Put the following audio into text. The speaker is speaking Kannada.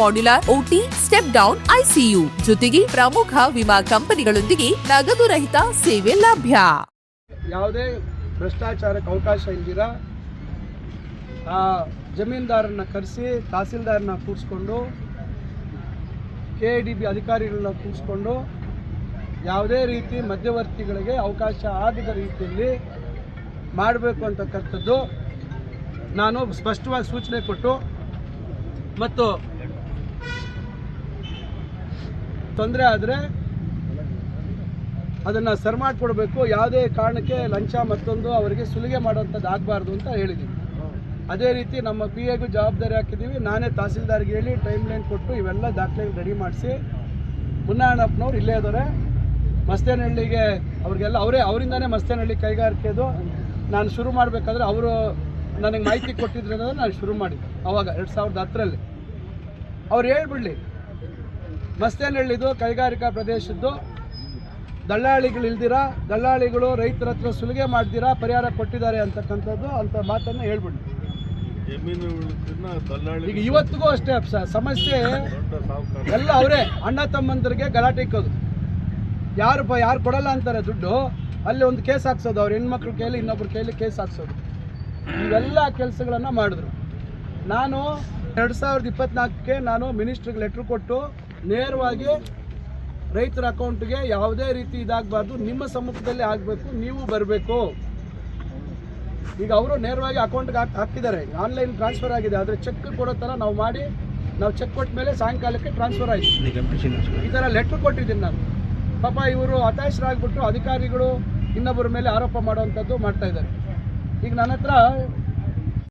modular OT step down ICU ಜೊತೆಗೆ ಪ್ರಮುಖ ವಿಮಾ ಕಂಪನಿಗಳೊಂದಿಗೆ ನಗದು ರಹಿತ ಸೇವೆ ಲಭ್ಯ. ಯಾವುದೇ ಭ್ರಷ್ಟಾಚಾರಕ್ಕೆ ಅವಕಾಶ ಇಲ್ದಿರ, ಆ ಜಮೀನ್ದಾರನ್ನ ಕರೆಸಿ ತಹಸೀಲ್ದಾರನ್ನ ಕೂರಿಸ್ಕೊಂಡು ಕೆ ಡಿ ಬಿ ಅಧಿಕಾರಿಗಳನ್ನ ಕೂರಿಸ್ಕೊಂಡು, ಯಾವುದೇ ರೀತಿ ಮಧ್ಯವರ್ತಿಗಳಿಗೆ ಅವಕಾಶ ಆಗದ ರೀತಿಯಲ್ಲಿ ಮಾಡಬೇಕು ಅಂತಕ್ಕಂಥದ್ದು ನಾನು ಸ್ಪಷ್ಟವಾಗಿ ಸೂಚನೆ ಕೊಟ್ಟು ಮತ್ತು ತೊಂದರೆ ಆದರೆ ಅದನ್ನು ಸರ್ ಮಾಡಿಕೊಡ್ಬೇಕು. ಯಾವುದೇ ಕಾರಣಕ್ಕೆ ಲಂಚ ಮತ್ತೊಂದು ಅವರಿಗೆ ಸುಲಿಗೆ ಮಾಡುವಂಥದ್ದು ಆಗಬಾರ್ದು ಅಂತ ಹೇಳಿದ್ದೀವಿ ಅದೇ ರೀತಿ ನಮ್ಮ ಪಿ ಎಗೂ ಜವಾಬ್ದಾರಿ ಹಾಕಿದ್ದೀವಿ ನಾನೇ ತಹಸೀಲ್ದಾರ್ಗೆ ಹೇಳಿ ಟೈಮ್ ಲೈನ್ ಕೊಟ್ಟು ಇವೆಲ್ಲ ದಾಖಲೆ ರೆಡಿ ಮಾಡಿಸಿ. ಮುನ್ನಾಣಪ್ಪನವ್ರು ಇಲ್ಲೇ ಇದ್ದಾರೆ ಮಸ್ತೇನಹಳ್ಳಿಗೆ ಅವ್ರಿಗೆಲ್ಲ ಅವರೇ ಅವರಿಂದನೇ ಮಸ್ತೇನಹಳ್ಳಿ ಕೈಗಾರಿಕೆದು ನಾನು ಶುರು ಮಾಡಬೇಕಾದ್ರೆ ಅವರು ನನಗೆ ಮಾಹಿತಿ ಕೊಟ್ಟಿದ್ರಿಂದ ನಾನು ಶುರು ಮಾಡಿದ್ದೆ. ಅವಾಗ ಎರಡು ಸಾವಿರದ ಹತ್ತರಲ್ಲಿ. ಅವ್ರು ಹೇಳ್ಬಿಡ್ಲಿ ಮಸ್ತೇನಹಳ್ಳಿದು ಕೈಗಾರಿಕಾ ಪ್ರದೇಶದ್ದು. ದಳ್ಳಾಳಿಗಳು ಇಲ್ದಿರಾ ದಳ್ಳಾಳಿಗಳು ರೈತರ ಹತ್ರ ಸುಲಿಗೆ ಮಾಡ್ದಿರಾ ಪರಿಹಾರ ಕೊಟ್ಟಿದ್ದಾರೆ ಅಂತಕ್ಕಂಥದ್ದು ಅಂತ ಮಾತನ್ನು ಹೇಳ್ಬಿಡಿ. ಈಗ ಇವತ್ತಿಗೂ ಅಷ್ಟೇ ಸರ್ ಸಮಸ್ಯೆ ಎಲ್ಲ ಅವರೇ ಅಣ್ಣ ತಮ್ಮಂದರಿಗೆ ಗಲಾಟೆ ಇಕ್ಕೋದು. ಯಾರು ಯಾರು ಕೊಡಲ್ಲ ಅಂತಾರೆ ದುಡ್ಡು ಅಲ್ಲಿ ಒಂದು ಕೇಸ್ ಹಾಕ್ಸೋದು ಅವ್ರ ಹೆಣ್ಮಕ್ಳ ಕೈಲಿ ಇನ್ನೊಬ್ರ ಕೈಲಿ ಕೇಸ್ ಹಾಕ್ಸೋದು. ಇವೆಲ್ಲ ಕೆಲಸಗಳನ್ನು ಮಾಡಿದ್ರು. ನಾನು ಎರಡು ಸಾವಿರದ ಇಪ್ಪತ್ನಾಲ್ಕಕ್ಕೆ ನಾನು ಮಿನಿಸ್ಟ್ರಿಗೆ ಲೆಟ್ರ್ ಕೊಟ್ಟು ನೇರವಾಗಿ ರೈತರ ಅಕೌಂಟ್ಗೆ ಯಾವುದೇ ರೀತಿ ಇದಾಗಬಾರ್ದು ನಿಮ್ಮ ಸಮ್ಮುಖದಲ್ಲಿ ಆಗಬೇಕು ನೀವು ಬರಬೇಕು. ಈಗ ಅವರು ನೇರವಾಗಿ ಅಕೌಂಟ್ಗೆ ಹಾಕಿ ಹಾಕಿದ್ದಾರೆ. ಆನ್ಲೈನ್ ಟ್ರಾನ್ಸ್ಫರ್ ಆಗಿದೆ. ಆದರೆ ಚೆಕ್ ಕೊಡೋ ಥರ ನಾವು ಮಾಡಿ ನಾವು ಚೆಕ್ ಕೊಟ್ಟ ಮೇಲೆ ಸಾಯಂಕಾಲಕ್ಕೆ ಟ್ರಾನ್ಸ್ಫರ್ ಆಯಿತು. ಈ ಥರ ಲೆಟ್ರ್ ಕೊಟ್ಟಿದ್ದೀನಿ ನಾನು. ಪಾಪ ಇವರು ಹತಾಶರಾಗ್ಬಿಟ್ಟು ಅಧಿಕಾರಿಗಳು ಇನ್ನೊಬ್ಬರ ಮೇಲೆ ಆರೋಪ ಮಾಡುವಂಥದ್ದು ಮಾಡ್ತಾ ಇದ್ದಾರೆ. ಈಗ ನನ್ನ ಹತ್ರ